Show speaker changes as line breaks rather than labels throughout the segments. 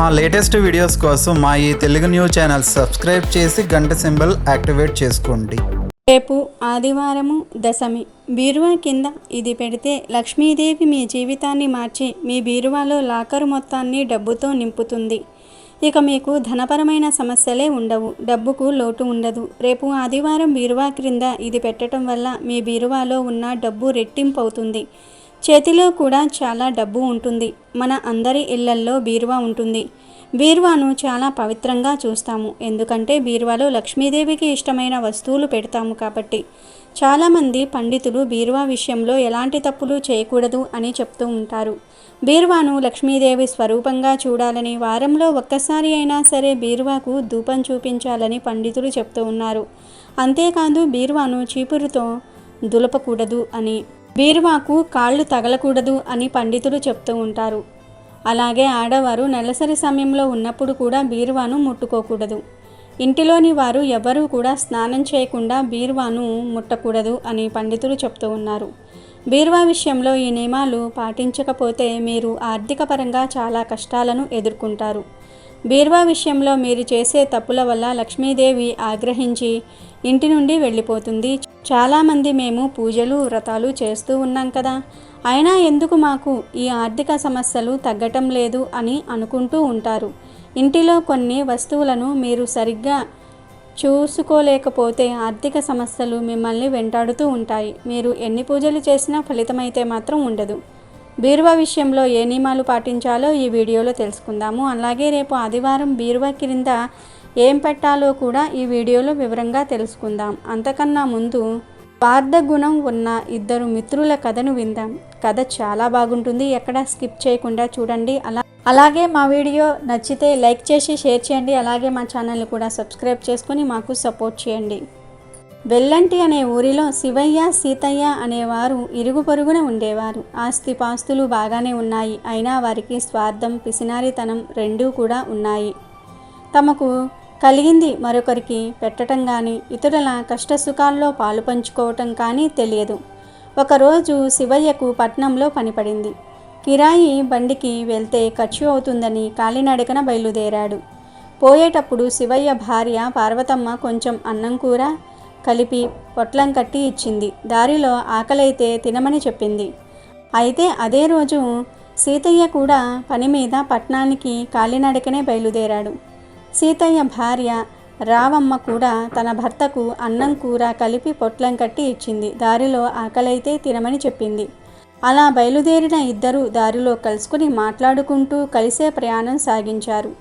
మా latest videos కోసం మా ఈ తెలుగు న్యూస్ ఛానల్ సబ్స్క్రైబ్ చేసి గంట సింబల్ యాక్టివేట్ చేసుకోండి.
రేపు ఆదివారము దశమి. బీరువా కింద ఇది పెడితే లక్ష్మీదేవి మీ జీవితాన్ని మార్చి మీ బీరువాలో లాకరు మొత్తాన్ని డబ్బుతో నింపుతుంది. ఇక మీకు ధనపరమైన సమస్యలే ఉండవు. డబ్బుకు లోటు ఉండదు. రేపు ఆదివారం బీరువా క్రింద ఇది పెట్టడం వల్ల మీ బీరువాలో ఉన్న డబ్బు రెట్టింపు అవుతుంది చేతిలో కూడా చాలా డబ్బు ఉంటుంది. మన అందరి ఇళ్ళల్లో బీరువా ఉంటుంది. బీరువాను చాలా పవిత్రంగా చూస్తాము. ఎందుకంటే బీరువాలో లక్ష్మీదేవికి ఇష్టమైన వస్తువులు పెడతాము కాబట్టి. చాలామంది పండితులు బీరువా విషయంలో ఎలాంటి తప్పులు చేయకూడదు అని చెప్తూ ఉంటారు. బీరువాను లక్ష్మీదేవి స్వరూపంగా చూడాలని వారంలో ఒక్కసారి అయినా సరే బీరువాకు ధూపం చూపించాలని పండితులు చెప్తూ ఉన్నారు. అంతేకాదు బీరువాను చీపురుతో దులపకూడదు అని బీరువాకు కాళ్ళు తగలకూడదు అని పండితులు చెప్తూ ఉంటారు. అలాగే ఆడవారు నెలసరి సమయంలో ఉన్నప్పుడు కూడా బీరువాను ముట్టుకోకూడదు. ఇంటిలోని వారు ఎవరూ కూడా స్నానం చేయకుండా బీరువాను ముట్టకూడదు అని పండితులు చెప్తూ ఉన్నారు. బీరువా విషయంలో ఈ నియమాలు పాటించకపోతే మీరు ఆర్థికపరంగా చాలా కష్టాలను ఎదుర్కొంటారు. బీరువా విషయంలో మీరు చేసే తప్పుల వల్ల లక్ష్మీదేవి ఆగ్రహించి ఇంటి నుండి వెళ్ళిపోతుంది. చాలామంది మేము పూజలు వ్రతాలు చేస్తూ ఉన్నాం కదా. అయినా ఎందుకు మాకు ఈ ఆర్థిక సమస్యలు తగ్గటం లేదు అని అనుకుంటూ ఉంటారు. ఇంటిలో కొన్ని వస్తువులను మీరు సరిగ్గా చూసుకోలేకపోతే ఆర్థిక సమస్యలు మిమ్మల్ని వెంటాడుతూ ఉంటాయి. మీరు ఎన్ని పూజలు చేసినా ఫలితమైతే మాత్రం ఉండదు. బీరువా విషయంలో ఏ నియమాలు పాటించాలో ఈ వీడియోలో తెలుసుకుందాము. అలాగే రేపు ఆదివారం బీరువా క్రింద ఏం పెట్టాలో కూడా ఈ వీడియోలో వివరంగా తెలుసుకుందాం. అంతకన్నా ముందు స్వార్థ గుణం ఉన్న ఇద్దరు మిత్రుల కథను విందాం. కథ చాలా బాగుంటుంది. ఎక్కడ స్కిప్ చేయకుండా చూడండి. అలా అలాగే మా వీడియో నచ్చితే లైక్ చేసి షేర్ చేయండి. అలాగే మా ఛానల్ని కూడా సబ్స్క్రైబ్ చేసుకొని మాకు సపోర్ట్ చేయండి. వెల్లంటి అనే ఊరిలో శివయ్య సీతయ్య అనేవారు ఇరుగు పొరుగున ఉండేవారు. ఆస్తి పాస్తులు బాగానే ఉన్నాయి. అయినా వారికి స్వార్థం పిసినారితనం రెండూ కూడా ఉన్నాయి. తమకు కలిగింది మరొకరికి పెట్టడం కానీ ఇతరుల కష్ట సుఖాల్లో పాలు పంచుకోవటం కానీ తెలియదు. ఒకరోజు శివయ్యకు పట్నంలో పనిపడింది. కిరాయి బండికి వెళ్తే ఖర్చు అవుతుందని కాలినడకన బయలుదేరాడు. పోయేటప్పుడు శివయ్య భార్య పార్వతమ్మ కొంచెం అన్నం కూర కలిపి పొట్లం కట్టి ఇచ్చింది. దారిలో ఆకలైతే తినమని చెప్పింది. అయితే అదే రోజు సీతయ్య కూడా పని మీద పట్నానికి కాలినడకనే బయలుదేరాడు. సీతయ్య భార్య రావమ్మ కూడా తన భర్తకు అన్నం కూర కలిపి పొట్లం కట్టి ఇచ్చింది. దారిలో ఆకలైతే తినమని చెప్పింది. అలా బయలుదేరిన ఇద్దరు దారిలో కలుసుకుని మాట్లాడుకుంటూ కలిసే ప్రయాణం సాగించారు.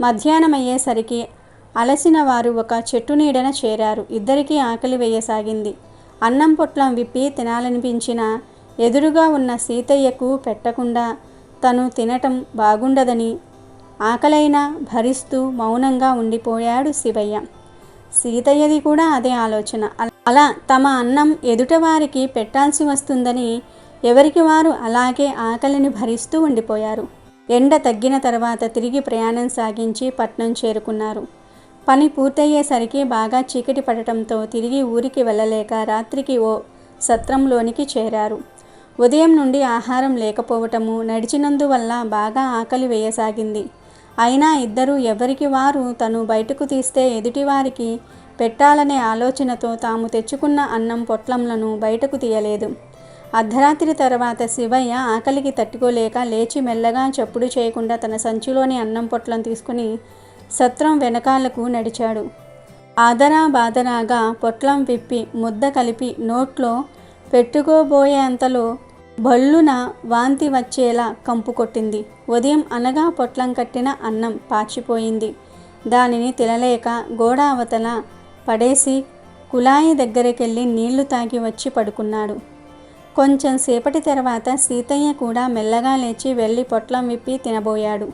మధ్యాహ్నం అయ్యేసరికి అలసిన వారు ఒక చెట్టు నీడన చేరారు. ఇద్దరికీ ఆకలి వేయసాగింది. అన్నం పొట్లం విప్పి తినాలనిపించిన ఎదురుగా ఉన్న సీతయ్యకు పెట్టకుండా తను తినటం బాగుండదని ఆకలైనా భరిస్తూ మౌనంగా ఉండిపోయాడు శివయ్య. సీతయ్యది కూడా అదే ఆలోచన. అలా తమ అన్నం ఎదుటవారికి పెట్టాల్సి వస్తుందని ఎవరికి వారు అలాగే ఆకలిని భరిస్తూ ఉండిపోయారు. ఎండ తగ్గిన తర్వాత తిరిగి ప్రయాణం సాగించి పట్నం చేరుకున్నారు. పని పూర్తయ్యేసరికి బాగా చీకటి పడటంతో తిరిగి ఊరికి వెళ్ళలేక రాత్రికి ఓ సత్రంలోనికి చేరారు. ఉదయం నుండి ఆహారం లేకపోవటము నడిచినందువల్ల బాగా ఆకలి వేయసాగింది. అయినా ఇద్దరూ ఎవరికి వారు తను బయటకు తీస్తే ఎదుటివారికి పెట్టాలనే ఆలోచనతో తాము తెచ్చుకున్న అన్నం పొట్లంలను బయటకు తీయలేదు. అర్ధరాత్రి తర్వాత శివయ్య ఆకలికి తట్టుకోలేక లేచి మెల్లగా చప్పుడు చేయకుండా తన సంచిలోని అన్నం పొట్లం తీసుకుని సత్రం వెనకాలకు నడిచాడు. ఆదరా బాదరాగా పొట్లం విప్పి ముద్ద కలిపి నోట్లో పెట్టుకోబోయే బళ్ళున వాంతి వచ్చేలా కంపు కొట్టింది. ఉదయం అనగా పొట్లం కట్టిన అన్నం పాచిపోయింది. దానిని తినలేక గోడ అవతల పడేసి కుళాయి దగ్గరికెళ్ళి నీళ్ళు తాగి వచ్చి పడుకున్నాడు. కొంచెం సేపటి తర్వాత సీతయ్య కూడా మెల్లగా లేచి వెళ్ళి పొట్లం విప్పి తినబోయాడు.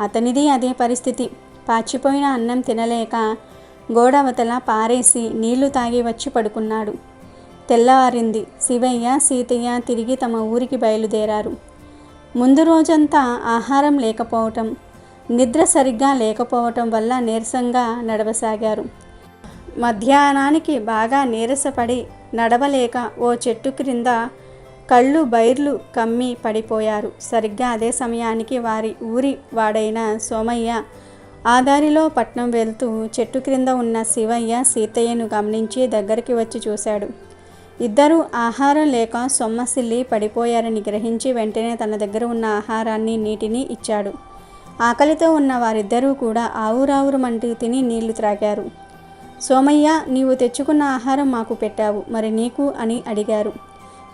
అతనిది అదే పరిస్థితి. పాచిపోయిన అన్నం తినలేక గోడవతల పారేసి నీళ్ళు తాగి వచ్చి పడుకున్నాడు. తెల్లవారింది. శివయ్య సీతయ్య తిరిగి తమ ఊరికి బయలుదేరారు. ముందు రోజంతా ఆహారం లేకపోవటం నిద్ర సరిగ్గా లేకపోవటం వల్ల నీరసంగా నడవసాగారు. మధ్యాహ్నానికి బాగా నీరసపడి నడవలేక ఓ చెట్టు క్రింద కళ్ళు బైర్లు కమ్మి పడిపోయారు. సరిగ్గా అదే సమయానికి వారి ఊరి వాడైన సోమయ్య ఆదారిలో పట్నం వెళ్తూ చెట్టు క్రింద ఉన్న శివయ్య సీతయ్యను గమనించి దగ్గరికి వచ్చి చూశాడు. ఇద్దరూ ఆహారం లేక సొమ్మసిల్లి పడిపోయారని గ్రహించి వెంటనే తన దగ్గర ఉన్న ఆహారాన్ని నీటిని ఇచ్చాడు. ఆకలితో ఉన్న వారిద్దరూ కూడా ఆవురావురమంటూ తిని నీళ్ళు త్రాగారు. సోమయ్య నీవు తెచ్చుకున్న ఆహారం మాకు పెట్టావు మరి నీకు అని అడిగారు.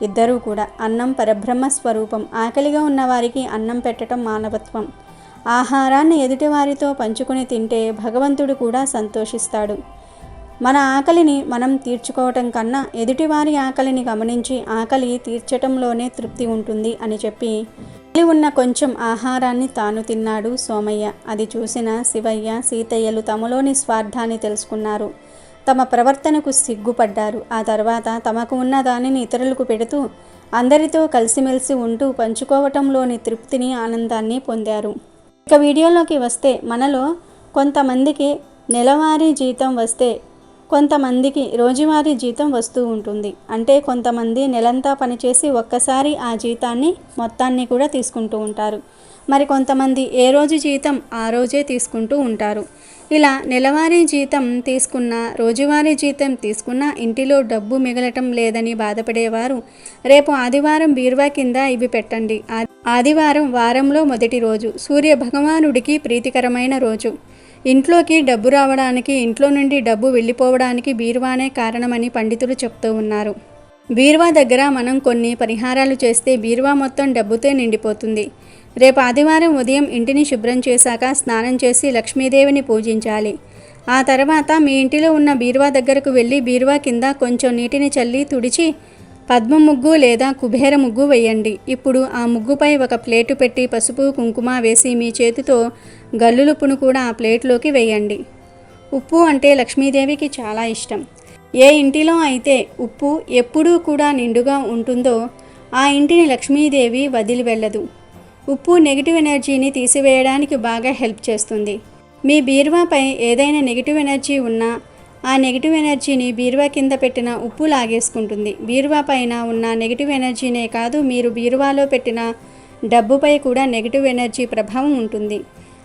ఇద్దరూ కూడా అన్నం పరబ్రహ్మ స్వరూపం ఆకలిగా ఉన్నవారికి అన్నం పెట్టడం మానవత్వం. ఆహారాన్ని ఎదుటివారితో పంచుకుని తింటే భగవంతుడు కూడా సంతోషిస్తాడు. మన ఆకలిని మనం తీర్చుకోవటం కన్నా ఎదుటివారి ఆకలిని గమనించి ఆకలి తీర్చటంలోనే తృప్తి ఉంటుంది అని చెప్పి మిగిలి ఉన్న కొంచెం ఆహారాన్ని తాను తిన్నాడు సోమయ్య. అది చూసిన శివయ్య సీతయ్యలు తమలోని స్వార్థాన్ని తెలుసుకున్నారు. తమ ప్రవర్తనకు సిగ్గుపడ్డారు. ఆ తర్వాత తమకు ఉన్న దానిని ఇతరులకు పెడుతూ అందరితో కలిసిమెలిసి ఉంటూ పంచుకోవటంలోని తృప్తిని ఆనందాన్ని పొందారు. ఇక వీడియోలోకి వస్తే మనలో కొంతమందికి నెలవారీ జీతం వస్తే కొంతమందికి రోజువారీ జీతం వస్తూ ఉంటుంది. అంటే కొంతమంది నెలంతా పనిచేసి ఒక్కసారి ఆ జీతాన్ని మొత్తాన్ని కూడా తీసుకుంటూ ఉంటారు. మరి కొంతమంది ఏ రోజు జీతం ఆ రోజే తీసుకుంటూ ఉంటారు. ఇలా నెలవారీ జీతం తీసుకున్న రోజువారీ జీతం తీసుకున్న ఇంటిలో డబ్బు మిగలటం లేదని బాధపడేవారు రేపు ఆదివారం బీరువా కింద ఇవి పెట్టండి. ఆదివారం వారంలో మొదటి రోజు సూర్య భగవానుడికి ప్రీతికరమైన రోజు. ఇంట్లోకి డబ్బు రావడానికి ఇంట్లో నుండి డబ్బు వెళ్ళిపోవడానికి బీరువానే కారణమని పండితులు చెప్తూ ఉన్నారు. బీరువా దగ్గర మనం కొన్ని పరిహారాలు చేస్తే బీరువా మొత్తం డబ్బుతో నిండిపోతుంది. రేపు ఆదివారం ఉదయం ఇంటిని శుభ్రం చేశాక స్నానం చేసి లక్ష్మీదేవిని పూజించాలి. ఆ తర్వాత మీ ఇంటిలో ఉన్న బీరువా దగ్గరకు వెళ్ళి బీరువా కింద కొంచెం నీటిని చల్లి తుడిచి పద్మ ముగ్గు లేదా కుబేర ముగ్గు వేయండి. ఇప్పుడు ఆ ముగ్గుపై ఒక ప్లేటు పెట్టి పసుపు కుంకుమ వేసి మీ చేతితో గల్లులుప్పును కూడా ఆ ప్లేట్లోకి వేయండి. ఉప్పు అంటే లక్ష్మీదేవికి చాలా ఇష్టం. ఏ ఇంటిలో అయితే ఉప్పు ఎప్పుడూ కూడా నిండుగా ఉంటుందో ఆ ఇంటిని లక్ష్మీదేవి వదిలి వెళ్ళదు ఉప్పు నెగిటివ్ ఎనర్జీని తీసివేయడానికి బాగా హెల్ప్ చేస్తుంది. మీ బీరువాపై ఏదైనా నెగిటివ్ ఎనర్జీ ఉన్నా ఆ నెగిటివ్ ఎనర్జీని బీరువా కింద పెట్టిన ఉప్పు లాగేసుకుంటుంది. బీరువా పైన ఉన్న నెగిటివ్ ఎనర్జీనే కాదు మీరు బీరువాలో పెట్టిన డబ్బుపై కూడా నెగిటివ్ ఎనర్జీ ప్రభావం ఉంటుంది.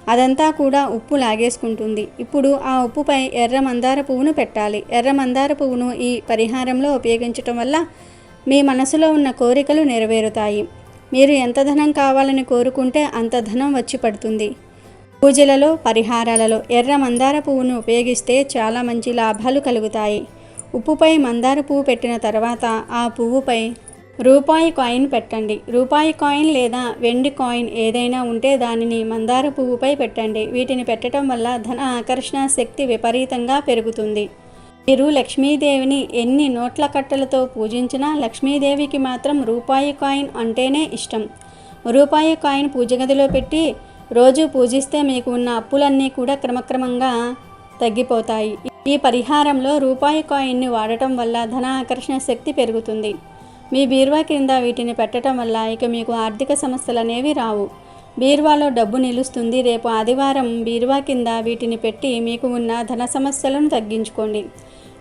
అదంతా కూడా ఉప్పు లాగేసుకుంటుంది. ఇప్పుడు ఆ ఉప్పుపై ఎర్ర మందార పువ్వును పెట్టాలి. ఎర్ర మందార పువ్వును ఈ పరిహారంలో ఉపయోగించటం వల్ల మీ మనసులో ఉన్న కోరికలు నెరవేరుతాయి. మీరు ఎంత ధనం కావాలని కోరుకుంటే అంత ధనం వచ్చి పడుతుంది. పూజలలో పరిహారాలలో ఎర్ర మందార పువ్వును ఉపయోగిస్తే చాలా మంచి లాభాలు కలుగుతాయి. ఉప్పుపై మందార పువ్వు పెట్టిన తర్వాత ఆ పువ్వుపై రూపాయి కాయిన్ పెట్టండి. రూపాయి కాయిన్ లేదా వెండి కాయిన్ ఏదైనా ఉంటే దానిని మందార పువ్వుపై పెట్టండి. వీటిని పెట్టడం వల్ల ధన ఆకర్షణ శక్తి విపరీతంగా పెరుగుతుంది. మీరు లక్ష్మీదేవిని ఎన్ని నోట్ల కట్టలతో పూజించినా లక్ష్మీదేవికి మాత్రం రూపాయి కాయిన్ అంటేనే ఇష్టం. రూపాయి కాయిన్ పూజ గదిలో పెట్టి రోజు పూజిస్తే మీకు ఉన్న అప్పులన్నీ కూడా క్రమక్రమంగా తగ్గిపోతాయి. ఈ పరిహారంలో రూపాయి కాయిన్ని వాడటం వల్ల ధన ఆకర్షణ శక్తి పెరుగుతుంది. మీ బీరువా క్రింద వీటిని పెట్టడం వల్ల ఇక మీకు ఆర్థిక సమస్యలు అనేవి రావు. బీరువాలో డబ్బు నిలుస్తుంది. రేపు ఆదివారం బీరువా కింద వీటిని పెట్టి మీకు ఉన్న ధన సమస్యలను తగ్గించుకోండి.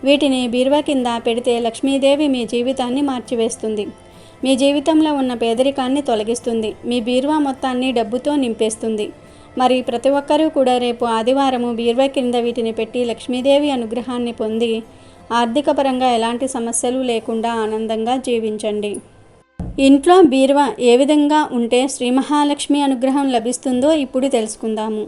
వీటిని బీరువా కింద పెడితే లక్ష్మీదేవి మీ జీవితాన్ని మార్చివేస్తుంది. మీ జీవితంలో ఉన్న పేదరికాన్ని తొలగిస్తుంది. మీ బీరువా మొత్తాన్ని డబ్బుతో నింపేస్తుంది. మరి ప్రతి ఒక్కరూ కూడా రేపు ఆదివారము బీరువా కింద వీటిని పెట్టి లక్ష్మీదేవి అనుగ్రహాన్ని పొంది ఆర్థిక పరంగా ఎలాంటి సమస్యలు లేకుండా ఆనందంగా జీవించండి. ఇంట్లో బీరువా ఏ విధంగా ఉంటే శ్రీ మహాలక్ష్మి అనుగ్రహం లభిస్తుందో ఇప్పుడు తెలుసుకుందాము.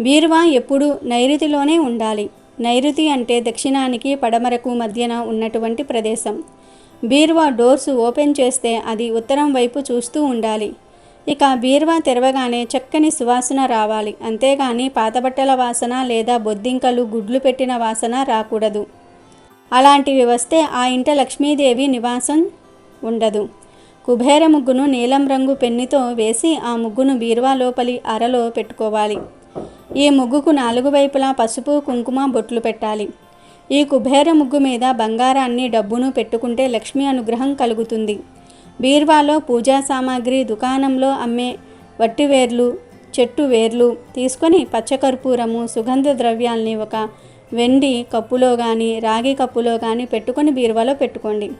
బీరువా ఎప్పుడు నైరుతిలోనే ఉండాలి. నైరుతి అంటే దక్షిణానికి పడమరకు మధ్యన ఉన్నటువంటి ప్రదేశం. బీరువా డోర్స్ ఓపెన్ చేస్తే అది ఉత్తరం వైపు చూస్తూ ఉండాలి. ఇక బీరువా తెరవగానే చక్కని సువాసన రావాలి. అంతేగాని పాతబట్టల వాసన లేదా బొద్దింకలు గుడ్లు పెట్టిన వాసన రాకూడదు. అలాంటివి వస్తే ఆ ఇంట లక్ష్మీదేవి నివాసం ఉండదు. కుబేర ముగ్గును నీలం రంగు పెన్నుతో వేసి ఆ ముగ్గును బీరువా లోపలి అరలో పెట్టుకోవాలి. ఈ ముగ్గుకు నాలుగు వైపులా పసుపు కుంకుమ బొట్లు పెట్టాలి. ఈ కుబేర ముగ్గు మీద బంగారాన్ని డబ్బును పెట్టుకుంటే లక్ష్మీ అనుగ్రహం కలుగుతుంది. బీర్వాలో పూజా సామాగ్రి దుకాణంలో అమ్మే వట్టివేర్లు చెట్టు వేర్లు తీసుకొని పచ్చకర్పూరము సుగంధ ద్రవ్యాల్ని ఒక వెండి కప్పులో కానీ రాగి కప్పులో కానీ పెట్టుకొని బీరువాలో పెట్టుకోండి.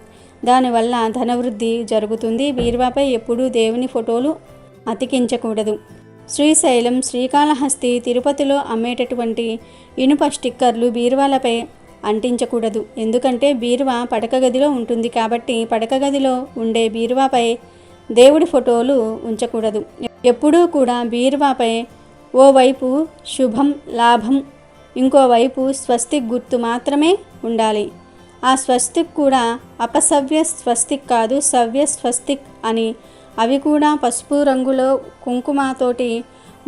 దానివల్ల ధనవృద్ధి జరుగుతుంది. బీరువాపై ఎప్పుడూ దేవుని ఫోటోలు అతికించకూడదు. శ్రీశైలం శ్రీకాళహస్తి తిరుపతిలో అమ్మేటటువంటి ఇనుప స్టిక్కర్లు బీరువాలపై అంటించకూడదు. ఎందుకంటే బీరువా పడక గదిలో ఉంటుంది కాబట్టి పడక గదిలో ఉండే బీరువాపై దేవుడి ఫోటోలు ఉంచకూడదు. ఎప్పుడూ కూడా బీరువాపై ఓవైపు శుభం లాభం ఇంకోవైపు స్వస్తిక్ గుర్తు మాత్రమే ఉండాలి. ఆ స్వస్తిక్ కూడా అపసవ్య స్వస్తిక్ కాదు సవ్య స్వస్తిక్ అని. అవి కూడా పసుపు రంగులో కుంకుమతోటి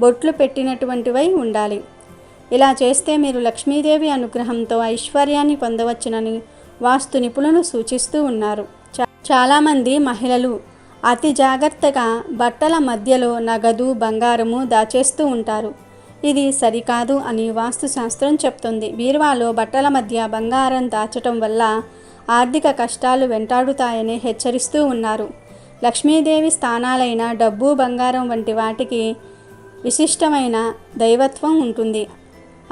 బొట్లు పెట్టినటువంటివై ఉండాలి. ఇలా చేస్తే మీరు లక్ష్మీదేవి అనుగ్రహంతో ఐశ్వర్యాన్ని పొందవచ్చునని వాస్తు నిపుణులు సూచిస్తూ ఉన్నారు. చాలామంది మహిళలు అతి జాగ్రత్తగా బట్టల మధ్యలో నగదు బంగారము దాచేస్తూ ఉంటారు. ఇది సరికాదు అని వాస్తు శాస్త్రం చెప్తుంది. బీరువాలో బట్టల మధ్య బంగారం దాచటం వల్ల ఆర్థిక కష్టాలు వెంటాడుతాయని హెచ్చరిస్తూ ఉన్నారు. లక్ష్మీదేవి స్థానాలైన డబ్బు బంగారం వంటి వాటికి విశిష్టమైన దైవత్వం ఉంటుంది.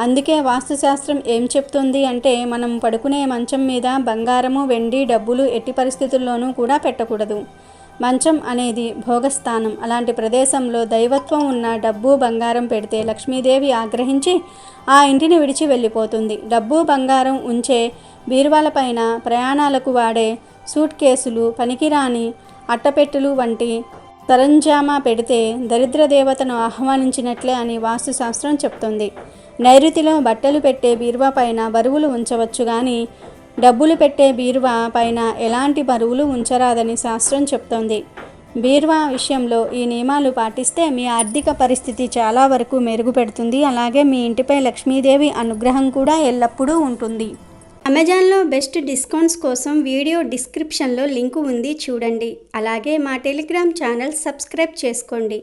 అందుకే వాస్తుశాస్త్రం ఏం చెప్తుంది అంటే మనం పడుకునే మంచం మీద బంగారము వెండి డబ్బులు ఎట్టి పరిస్థితుల్లోనూ కూడా పెట్టకూడదు. మంచం అనేది భోగస్థానం. అలాంటి ప్రదేశంలో దైవత్వం ఉన్న డబ్బు బంగారం పెడితే లక్ష్మీదేవి ఆగ్రహించి ఆ ఇంటిని విడిచి వెళ్ళిపోతుంది. డబ్బు బంగారం ఉంచే బీరువాలపైన ప్రయాణాలకు వాడే సూట్ కేసులు పనికిరాని అట్టపెట్టెలు వంటి సరంజామా పెడితే దరిద్ర దేవతను ఆహ్వానించినట్లే అని వాస్తుశాస్త్రం చెప్తుంది. నైరుతిలో బట్టలు పెట్టే బీరువా పైన బరువులు ఉంచవచ్చు కానీ డబ్బులు పెట్టే బీరువా పైన ఎలాంటి బరువులు ఉంచరాదని శాస్త్రం చెప్తోంది. బీరువా విషయంలో ఈ నియమాలు పాటిస్తే మీ ఆర్థిక పరిస్థితి చాలా వరకు మెరుగుపెడుతుంది. అలాగే మీ ఇంటిపై లక్ష్మీదేవి అనుగ్రహం కూడా ఎల్లప్పుడూ ఉంటుంది. అమెజాన్లో బెస్ట్ డిస్కౌంట్స్ కోసం వీడియో డిస్క్రిప్షన్లో లింకు ఉంది చూడండి. అలాగే మా టెలిగ్రామ్ ఛానల్ సబ్స్క్రైబ్ చేసుకోండి.